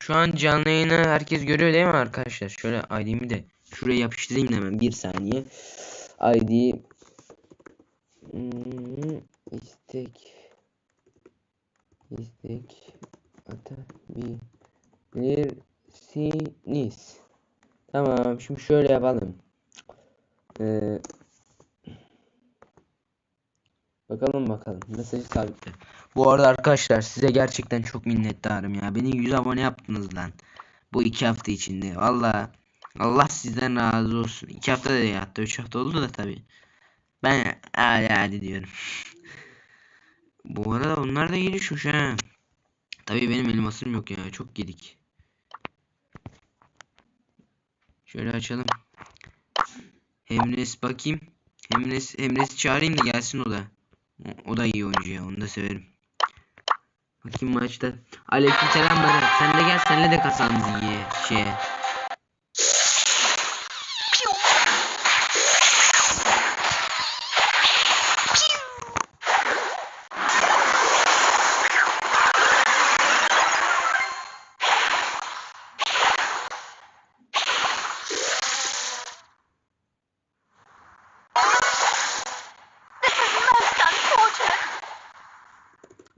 Şu an canlı yayını herkes görüyor değil mi arkadaşlar? Şöyle ID'mi de şuraya yapıştırayım hemen bir saniye. ID hmm, istek istek atabilirsiniz. Tamam şimdi şöyle yapalım. Ee, bakalım bakalım mesajı sabitle. Bu arada arkadaşlar size gerçekten çok minnettarım ya. Beni 100 abone yaptınız lan. Bu iki hafta içinde. Valla Allah sizden razı olsun. İki hafta da ya hatta üç hafta oldu da tabi. Ben hadi hadi diyorum. Bu arada onlar da gelişmiş ha. Tabi benim elmasım yok ya. Çok gedik. Şöyle açalım. Hemnes bakayım. Hemnes, Hemnes'i çağırayım da gelsin o da. O, da iyi oyuncu ya. Onu da severim. Bakayım maçta. Aleykümselam Berat. Sen de gel senle de kasanız iyi şeye.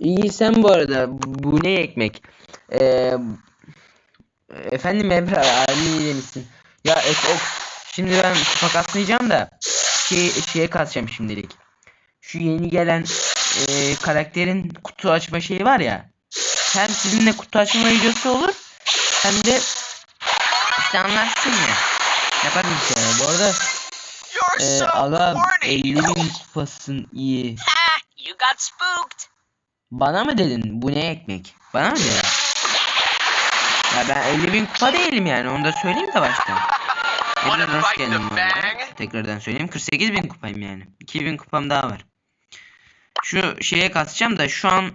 İyi sen bu arada. Bu ne ekmek? Ee, efendim Emre abi demişsin. Ya ek, ok, şimdi ben fakatlayacağım da şey, şeye kasacağım şimdilik. Şu yeni gelen e, karakterin kutu açma şeyi var ya. Hem sizinle kutu açma videosu olur hem de işte anlarsın ya. Yaparım işte. Bu arada e, horny. 50 bin kupasın iyi. Ha, you got spooked. Bana mı dedin? Bu ne ekmek? Bana mı dedin? Ya ben 50 bin kupa değilim yani onu da söyleyeyim de baştan. Tekrar hoş geldin? Tekrardan söyleyeyim 48 bin kupayım yani. 2000 kupam daha var. Şu şeye katacağım da şu an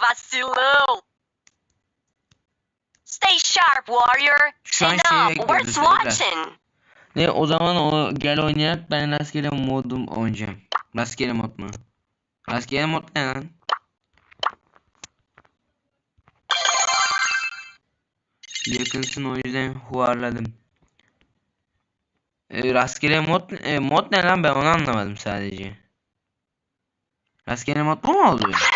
Vasilu. Stay sharp, warrior. Şu an şeyi bekliyoruz tekrar. ne o zaman o gel oynayak ben rastgele modum oynayacağım. Rastgele mod mu? Rastgele mod ne lan? Yakınsın o yüzden huarladım. E, rastgele mod e, mod ne lan ben onu anlamadım sadece. Rastgele mod bu mu oluyor?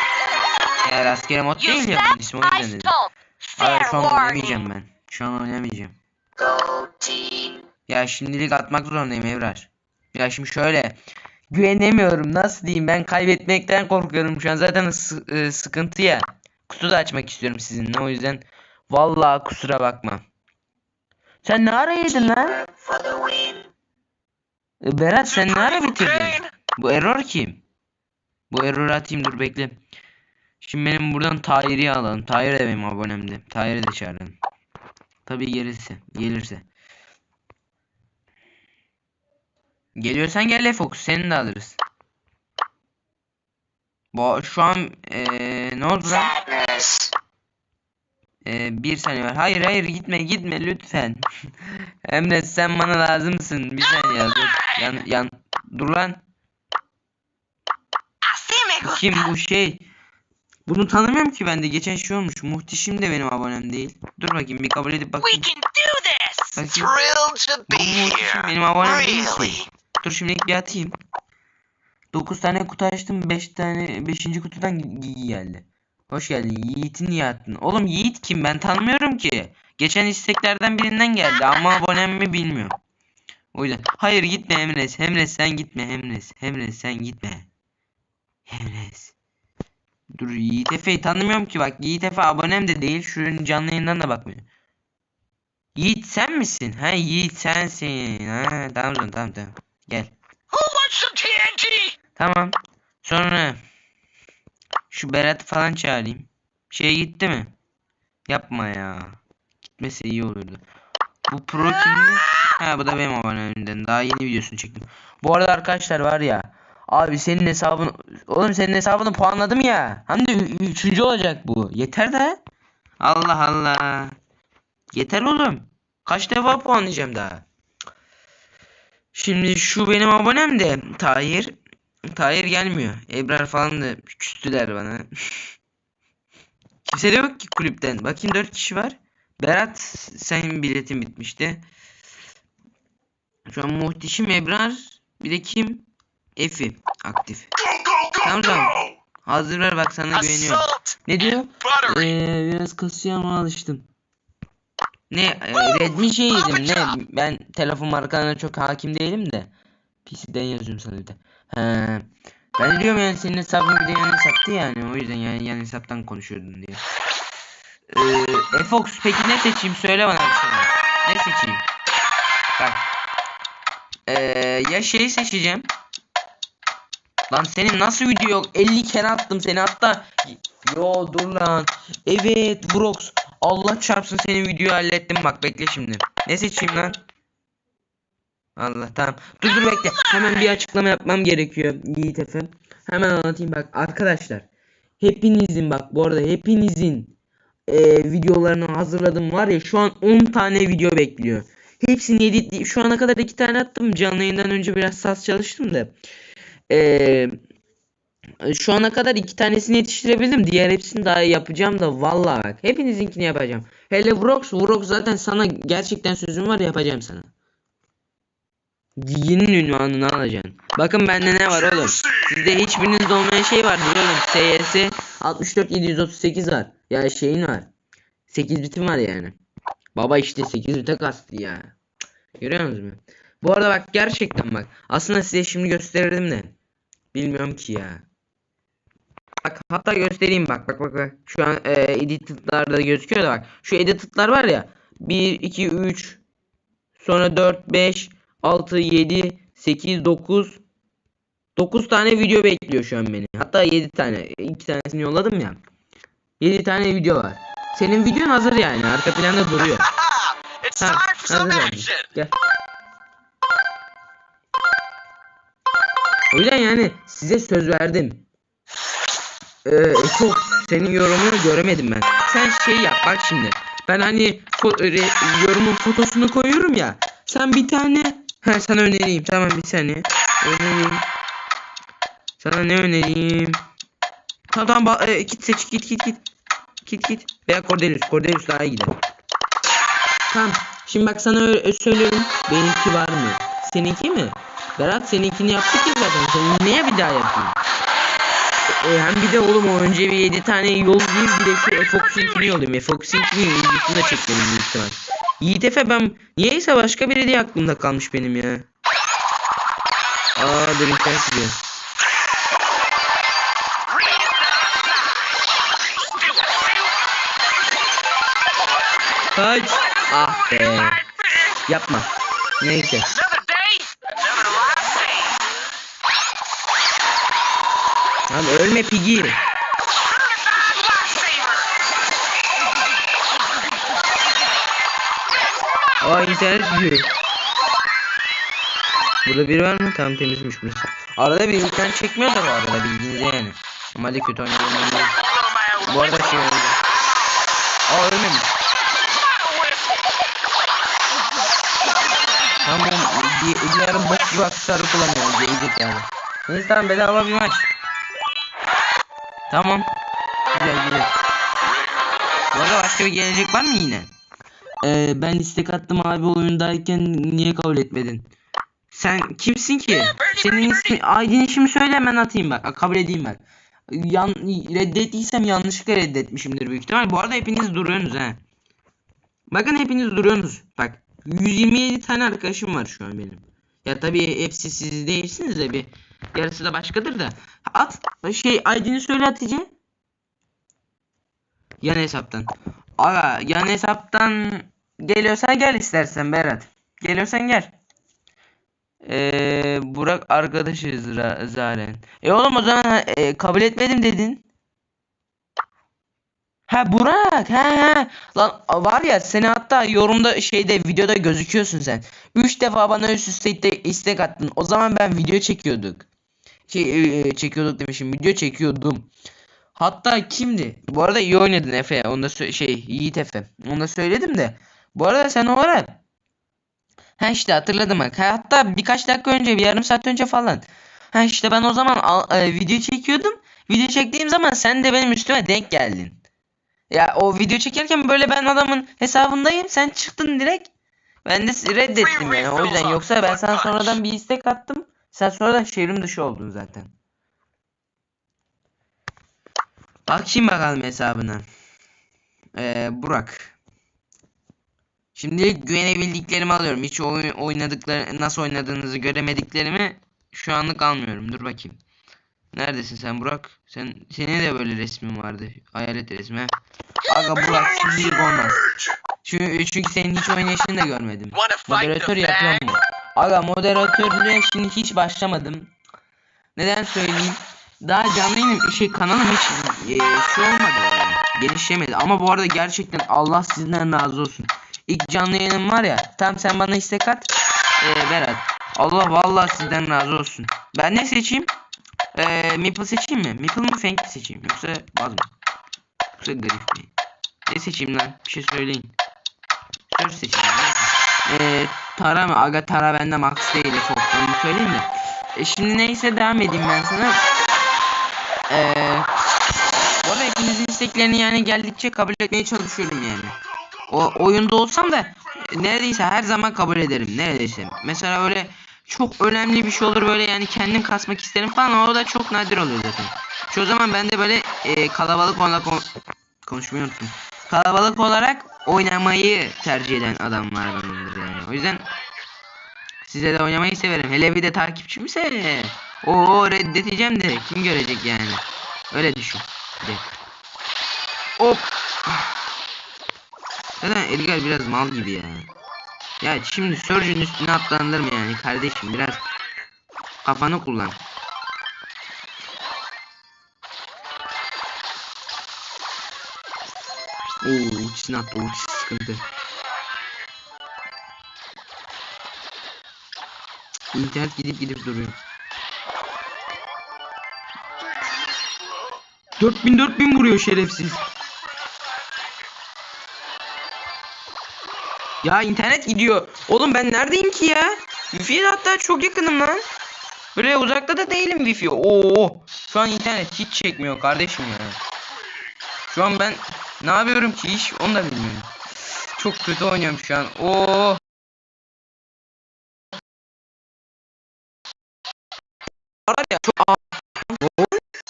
Ya rastgele mod değil ya bunun ismi o yüzden dedim. Hayır şu an oynamayacağım ben. Şu an oynamayacağım. Ya şimdilik atmak zorundayım Evrar. Ya şimdi şöyle. Güvenemiyorum nasıl diyeyim ben kaybetmekten korkuyorum şu an zaten e, sıkıntı ya. Kutu da açmak istiyorum sizinle o yüzden. Vallahi kusura bakma. Sen ne ara yedin lan? E, Berat sen ne ara bitirdin? Bu error kim? Bu error'ı atayım dur bekle. Şimdi benim buradan Tahir'i alalım. Tahir de benim abonemdi. Tahir'i de çağıralım. Tabii gelirse. Gelirse. Geliyorsan gel Fox. Seni de alırız. Bu şu an eee ne oldu lan? Eee, bir saniye var. Hayır hayır gitme gitme lütfen. Emre sen bana lazımsın. Bir saniye dur. Yan, yan. Dur lan. Kim bu şey? Bunu tanımıyorum ki ben de. Geçen şey olmuş. Muhteşem de benim abonem değil. Dur bakayım bir kabul edip We bakayım. can do this. Bakayım. Thrilled to Bu be muhteşem here. benim abonem değil ki. Dur şimdilik bir atayım. 9 tane kutu açtım. 5 tane 5. kutudan geldi. Hoş geldin. Yiğit'i niye attın? Oğlum Yiğit kim? Ben tanımıyorum ki. Geçen isteklerden birinden geldi ama abonem mi bilmiyorum. O yüzden. Hayır gitme Emres. Emres sen gitme Emres. Emres sen gitme. Emres. Dur Yiğit Efe'yi tanımıyorum ki bak. Yiğit Efe abonem de değil. Şunun canlı yayından da bakmıyor. Yiğit sen misin? Ha Yiğit sensin. Ha tamam tamam tamam. Gel. Who wants some TNT? Tamam. Sonra şu Berat'ı falan çağırayım. Şey gitti mi? Yapma ya. Gitmesi iyi olurdu. Bu pro kimdi? Ha bu da benim abonemden. Daha yeni videosunu çektim. Bu arada arkadaşlar var ya. Abi senin hesabını oğlum senin hesabını puanladım ya. Hem de üçüncü olacak bu. Yeter de. Allah Allah. Yeter oğlum. Kaç defa puanlayacağım daha. Şimdi şu benim abonem de Tahir. Tahir gelmiyor. Ebrar falan da küstüler bana. Kimse de yok ki kulüpten. Bakayım 4 kişi var. Berat senin biletin bitmişti. Şu an muhteşem Ebrar. Bir de kim? Efi aktif. Tamam tamam. Hazır ver bak sana güveniyorum. Ne diyor? Ee, biraz kasıyor ama alıştım. Ne? E, Redmi şeydim ne? Ben telefon markalarına çok hakim değilim de. PC'den yazıyorum sana bir de. He. Ben diyorum yani senin hesabın bir de yan hesaptı yani. O yüzden yani yan hesaptan konuşuyordun diye. Ee, Fox peki ne seçeyim? Söyle bana bir şey. Ne seçeyim? Bak. Ee, ya şey seçeceğim. Lan senin nasıl video yok? 50 kere attım seni hatta. Yo dur lan. Evet Brox. Allah çarpsın senin videoyu hallettim bak bekle şimdi. Ne seçeyim lan? Allah tamam. Dur dur bekle. Hemen bir açıklama yapmam gerekiyor Yiğit Efe. Hemen anlatayım bak arkadaşlar. Hepinizin bak bu arada hepinizin e, videolarını hazırladım var ya şu an 10 tane video bekliyor. Hepsini editleyip şu ana kadar 2 tane attım. Canlı yayından önce biraz sas çalıştım da. Eee şu ana kadar iki tanesini yetiştirebildim. Diğer hepsini daha yapacağım da vallahi bak. Hepinizinkini yapacağım. Hele Vrox, Vrox zaten sana gerçekten sözüm var yapacağım sana. Yeni ünvanını alacaksın. Bakın bende ne var oğlum. Sizde hiçbirinizde olmayan şey var oğlum. SYS 64738 var. Ya şeyin var. 8 bitim var yani. Baba işte 8 bite kastı ya. Görüyor musunuz? Bu arada bak gerçekten bak. Aslında size şimdi gösterirdim de. Bilmiyorum ki ya. Bak hatta göstereyim bak bak bak bak. Şu an e, editler'da gözüküyor da bak. Şu editler var ya. 1 2 3 sonra 4 5 6 7 8 9 9 tane video bekliyor şu an beni. Hatta 7 tane. 2 tanesini yolladım ya. 7 tane video var. Senin videon hazır yani. Arka planda duruyor. Some hazır action. Gel. O yüzden yani size söz verdim. Ee, çok senin yorumunu göremedim ben. Sen şey yap bak şimdi. Ben hani fo- re- yorumun fotosunu koyuyorum ya. Sen bir tane ha sana önereyim. Tamam bir saniye. Önereyim. Sana ne önereyim? Tamam tamam e, git seç git git git. Git git. Veya Cordelius. Cordelius daha iyi gider. Tamam. Şimdi bak sana öyle söylüyorum. Benimki var mı? Seninki mi? Berat seninkini yaptık ya zaten. Sen niye bir daha yapayım? E, hem bir de oğlum o önce bir 7 tane yol değil bir de şu Efox'inkini yollayayım. Efox'inkini ilgisini de çekmedim büyük ihtimal. Yiğit Efe ben niyeyse başka biri diye aklımda kalmış benim ya. Aa internet gidiyor. Kaç. Ah be. Yapma. Neyse. Abi ölme Piggy. Aa internet gidiyor. Burada biri var mı? Tamam temizmiş burası. Arada bir internet çekmiyor da bu arada bildiğiniz yani. Kötü oynuyorum. Blow my own Bu arada şey oldu. Aa ölmemiş. Tamam bir, bir yarın bok gibi aksesuarı kullanıyorum. Gelecek yani. Neyse tamam bedava bir maç. Tamam. Güzel güzel. Bu arada başka bir gelecek var mı yine? Ee, ben istek attım abi oyundayken niye kabul etmedin? Sen kimsin ki? Senin ismi, ID'ni şimdi söyle hemen atayım bak. Kabul edeyim ben. Yan, reddettiysem yanlışlıkla reddetmişimdir büyük ihtimal. Bu arada hepiniz duruyorsunuz ha. Bakın hepiniz duruyorsunuz. Bak 127 tane arkadaşım var şu an benim. Ya tabii hepsi siz değilsiniz de bir yarısı da başkadır da. At şey ID'ni söyle Hatice. Yan hesaptan. Aga yan hesaptan geliyorsan gel istersen Berat. Geliyorsan gel. Ee, Burak arkadaşız Zaren. E oğlum o zaman e, kabul etmedim dedin. Ha Burak ha ha lan var ya seni hatta yorumda şeyde videoda gözüküyorsun sen. 3 defa bana üst üste iste- istek attın. O zaman ben video çekiyorduk. Şey e, çekiyorduk demişim. Video çekiyordum. Hatta kimdi? Bu arada iyi oynadın Efe. Onu da şey Yiğit Efe. Onu da söyledim de. Bu arada sen o ara Ha işte hatırladım bak. Ha, Hatta birkaç dakika önce, bir yarım saat önce falan. Ha işte ben o zaman al- e, video çekiyordum. Video çektiğim zaman sen de benim üstüme denk geldin. Ya o video çekerken böyle ben adamın hesabındayım. Sen çıktın direkt. Ben de reddettim yani. O yüzden yoksa ben sana sonradan bir istek attım. Sen sonradan şehrim dışı oldun zaten. Bakayım bakalım hesabına. Ee, Burak. Şimdilik güvenebildiklerimi alıyorum. Hiç oy- oynadıkları nasıl oynadığınızı göremediklerimi şu anlık almıyorum. Dur bakayım. Neredesin sen Burak? Sen senin de böyle resmin vardı. Hayalet resmi. Aga Burak şimdilik olmaz. Çünkü, çünkü senin hiç oynayışını da görmedim. Moderatör fag? mu? Aga moderatörlüğe şimdi hiç başlamadım. Neden söyleyeyim? Daha canlı yayınım şey kanalım hiç e, şey olmadı yani. Gelişemedi. Ama bu arada gerçekten Allah sizden razı olsun. İlk canlı yayınım var ya. Tam sen bana istek at. E, Berat. Allah vallahi sizden razı olsun. Ben ne seçeyim? E, Meeple seçeyim mi? Meeple mi Fang mi seçeyim? Yoksa Baz mı? Yoksa Garip mi? Ne seçeyim lan? Bir şey söyleyin. Söz seçeyim. Eee Tara mı? Aga Tara bende max değil. Onu söyleyeyim de. E, şimdi neyse devam edeyim ben sana. Eee bu arada hepinizin isteklerini yani geldikçe kabul etmeye çalışıyorum yani. O oyunda olsam da e, neredeyse her zaman kabul ederim. Neredeyse. Mesela öyle çok önemli bir şey olur böyle yani kendim kasmak isterim falan o da çok nadir oluyor zaten. Çoğu zaman ben de böyle e, kalabalık olarak kon- konuşmayı unuttum. Kalabalık olarak oynamayı tercih eden adamlardandır yani. O yüzden size de oynamayı severim. Hele bir de takipçimse o reddedeceğim de kim görecek yani. Öyle düşün. De. Hop. Zaten Edgar biraz mal gibi ya. Ya şimdi Surge'ün üstüne atlandırma yani kardeşim biraz kafanı kullan. Oo ultisini attı ultisi sıkıntı. İnternet gidip gidip duruyor. 4000 4000 vuruyor şerefsiz. Ya internet gidiyor. Oğlum ben neredeyim ki ya? Wifi'ye hatta çok yakınım lan. Böyle uzakta da değilim Wi-Fi. Oo. Şu an internet hiç çekmiyor kardeşim ya. Şu an ben ne yapıyorum ki hiç onu da bilmiyorum. Çok kötü oynuyorum şu an. Oo. Var ya çok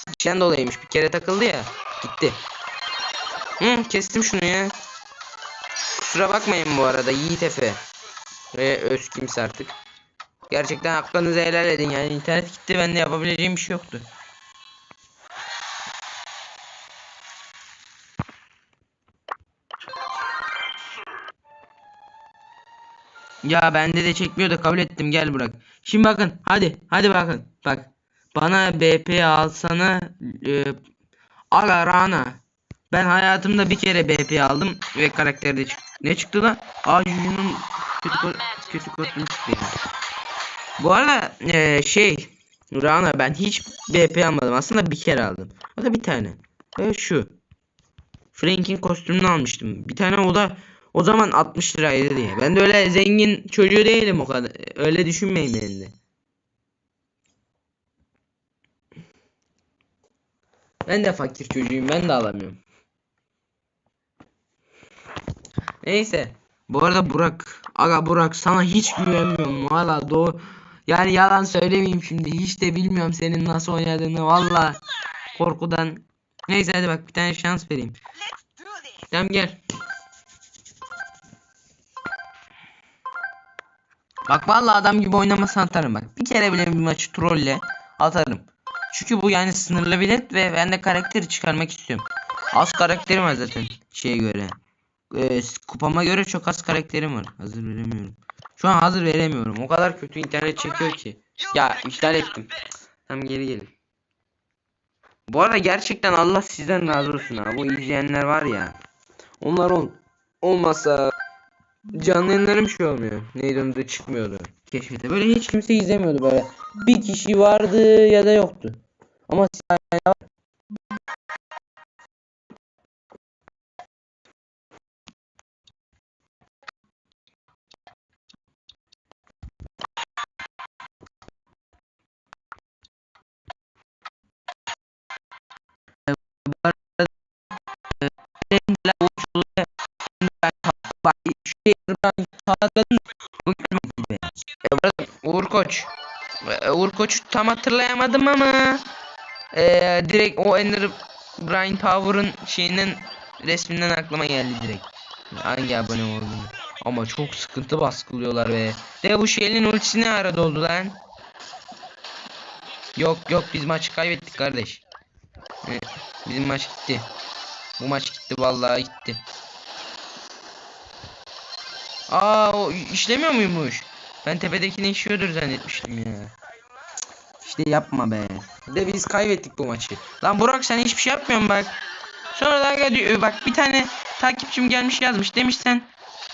İçten dolayıymış. Bir kere takıldı ya. Gitti. Hı, kestim şunu ya. Kusura bakmayın bu arada Yiğit Efe. Ve öz kimse artık. Gerçekten hakkınızı helal edin yani internet gitti ben de yapabileceğim bir şey yoktu. Ya bende de çekmiyor da kabul ettim gel bırak. Şimdi bakın hadi hadi bakın bak. Bana BP alsana e, Aga Rana. Ben hayatımda bir kere BP aldım ve karakterde çıktı. Ne çıktı lan? Aa Juju'nun kötü, ko- kötü kostümü çıktı yani. Bu arada e, şey Rana ben hiç BP almadım. Aslında bir kere aldım. O da bir tane. Ve şu. Frank'in kostümünü almıştım. Bir tane o da o zaman 60 liraydı diye. Ben de öyle zengin çocuğu değilim o kadar. Öyle düşünmeyin beni de. Ben de fakir çocuğuyum. Ben de alamıyorum. Neyse. Bu arada Burak. Aga Burak sana hiç güvenmiyorum. Valla doğru. Yani yalan söylemeyeyim şimdi. Hiç de bilmiyorum senin nasıl oynadığını. Valla. Korkudan. Neyse hadi bak bir tane şans vereyim. Tamam gel. Bak vallahi adam gibi oynamasını atarım bak. Bir kere bile bir maçı trolle atarım. Çünkü bu yani sınırlı bilet ve ben de karakteri çıkarmak istiyorum. Az karakterim var zaten şeye göre. Ee, kupama göre çok az karakterim var. Hazır veremiyorum. Şu an hazır veremiyorum. O kadar kötü internet çekiyor ki. Ya iptal ettim. Tam geri gelin. Bu arada gerçekten Allah sizden razı olsun ha. Bu izleyenler var ya. Onlar ol olmasa canlı yayınlarım şey olmuyor. Neydi onu da çıkmıyordu. Keşfete. Böyle hiç kimse izlemiyordu böyle. Bir kişi vardı ya da yoktu. Ama hatırladın mı? E, bu arada Uğur Koç. Ee, Uğur Koç'u tam hatırlayamadım ama e, direkt o Ender Brian Power'ın şeyinin resminden aklıma geldi direkt. Hangi abone olduğunu. Ama çok sıkıntı baskılıyorlar be. De bu şeyin ultisi ne arada oldu lan? Yok yok biz maçı kaybettik kardeş. Ee, bizim maç gitti. Bu maç gitti vallahi gitti. Aa o işlemiyor muymuş? Ben tepedekini işiyordur zannetmiştim ya. İşte yapma be. De biz kaybettik bu maçı. Lan Burak sen hiçbir şey yapmıyorsun bak. Sonra da diyor bak bir tane takipçim gelmiş yazmış demiş sen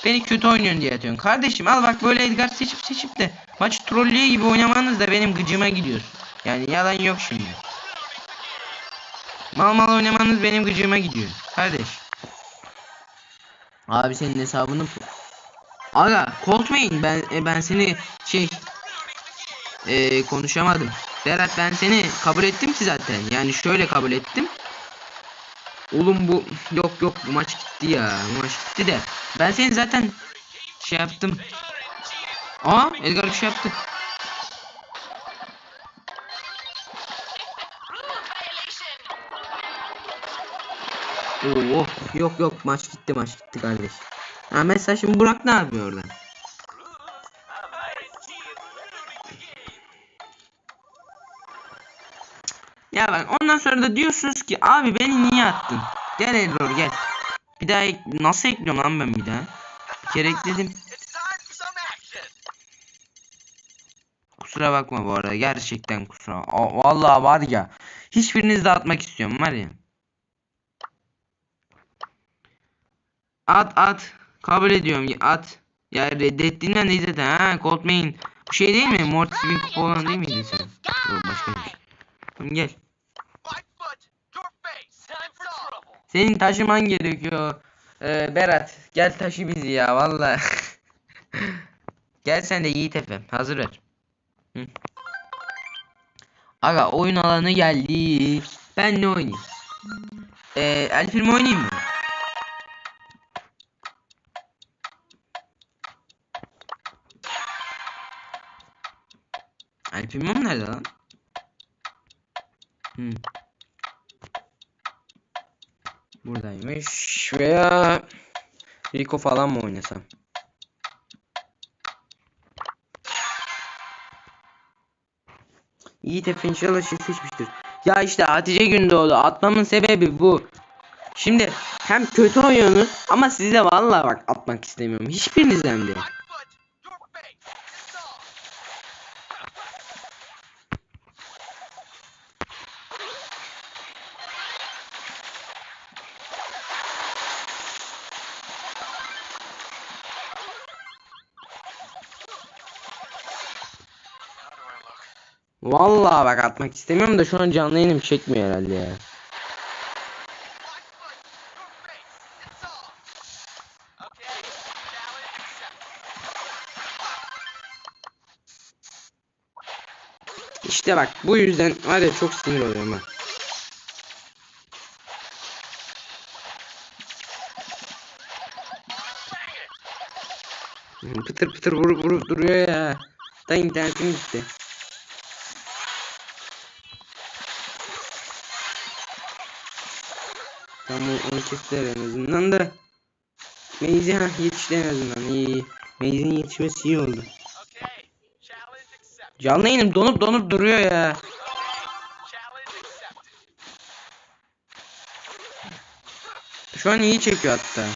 beni kötü oynuyorsun diye atıyorsun. Kardeşim al bak böyle Edgar seçip seçip de maç trollüye gibi oynamanız da benim gıcıma gidiyor. Yani yalan yok şimdi. Mal mal oynamanız benim gıcıma gidiyor. Kardeş. Abi senin hesabını Aga Main ben e, ben seni şey e, konuşamadım. Berat ben seni kabul ettim ki zaten. Yani şöyle kabul ettim. Oğlum bu yok yok bu maç gitti ya. Bu maç gitti de. Ben seni zaten şey yaptım. Aa Edgar bir şey yaptı. Oo yok yok maç gitti maç gitti kardeş. Ha mesela şimdi Burak ne yapıyor orada? Ya bak ondan sonra da diyorsunuz ki abi beni niye attın? Gel Error gel. Bir daha ek- nasıl ekliyorum lan ben bir daha? Bir kere ekledim. Kusura bakma bu arada gerçekten kusura. Aa, vallahi var ya. Hiçbirinizi de atmak istiyorum var ya. At at. Kabul ediyorum ya at. Ya reddettiğinden değil zaten ha Cold Main. Bu şey değil mi? Mortis Wing kupa olan değil miydin sen? Yok başkaymış. Tamam gel. Senin taşıman gerekiyor. Ee, Berat gel taşı bizi ya valla. gel sen de Yiğit Efe hazır ver. Hı. Aga oyun alanı geldi. Ben ne oynayayım? Ee, El Primo oynayayım mı? El Primo'm nerede lan? Hmm. Buradaymış veya Rico falan mı oynasam? Yiğit Efe inşallah şey seçmiştir. Ya işte Hatice Gündoğdu atmamın sebebi bu. Şimdi hem kötü oynuyorsunuz ama size vallahi bak atmak istemiyorum. Hiçbirinizden de. Vallahi bak atmak istemiyorum da şu an canlı yayınım çekmiyor herhalde ya. İşte bak bu yüzden var ya çok sinir oluyorum ben. Pıtır pıtır vurup vurup duruyor ya. Da internetim gitti. Tamam onu kestiler en azından da. Maze'i ha yetişti en azından iyi iyi. Maze'in yetişmesi iyi oldu. Canlı yayınım donup donup duruyor ya. Şu an iyi çekiyor hatta.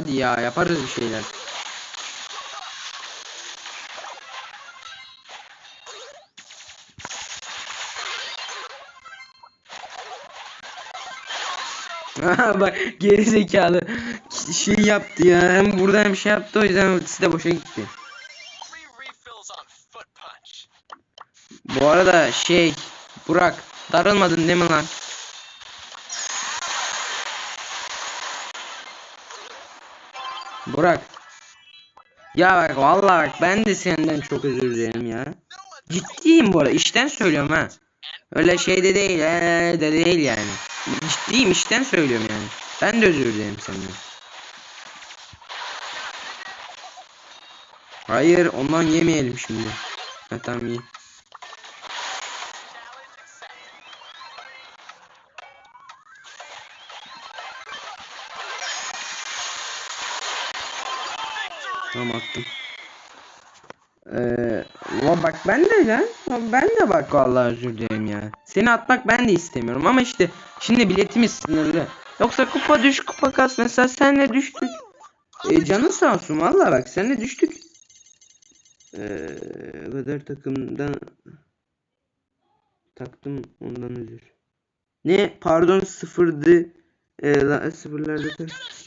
Hadi ya yaparız bir şeyler. Bak geri zekalı şey yaptı ya hem burada hem şey yaptı o yüzden ultisi de boşa gitti. Bu arada şey Burak darılmadın değil mi lan? Burak. Ya bak vallahi bak ben de senden çok özür dilerim ya. Ciddiyim bu arada işten söylüyorum ha. Öyle şey de değil, ee, de değil yani. Ciddiyim işten söylüyorum yani. Ben de özür dilerim senden. Hayır, ondan yemeyelim şimdi. Ha tamam iyi. Tamam attım. Ee, bak ben de lan. Ben de bak vallahi özür dilerim ya. Seni atmak ben de istemiyorum ama işte şimdi biletimiz sınırlı. Yoksa kupa düş kupa kas mesela senle düştük. Ee, canın sağ olsun vallahi bak senle düştük. Ee, kadar takımdan taktım ondan özür. Ne pardon sıfırdı. Ee, la, sıfırlarda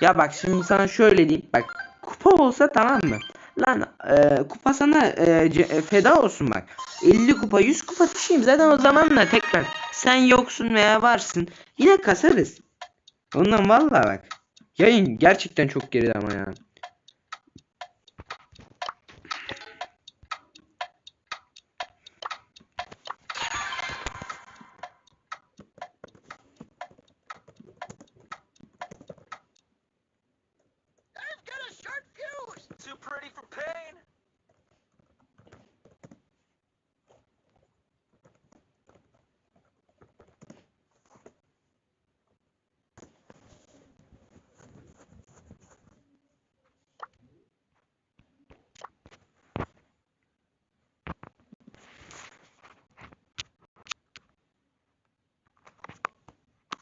Ya bak şimdi sana şöyle diyeyim bak kupa olsa tamam mı? Lan e, kupa sana e, e, feda olsun bak. 50 kupa 100 kupa taşıyayım zaten o zamanla tekrar sen yoksun veya varsın yine kasarız. Ondan vallahi bak. Yayın gerçekten çok geride ama ya.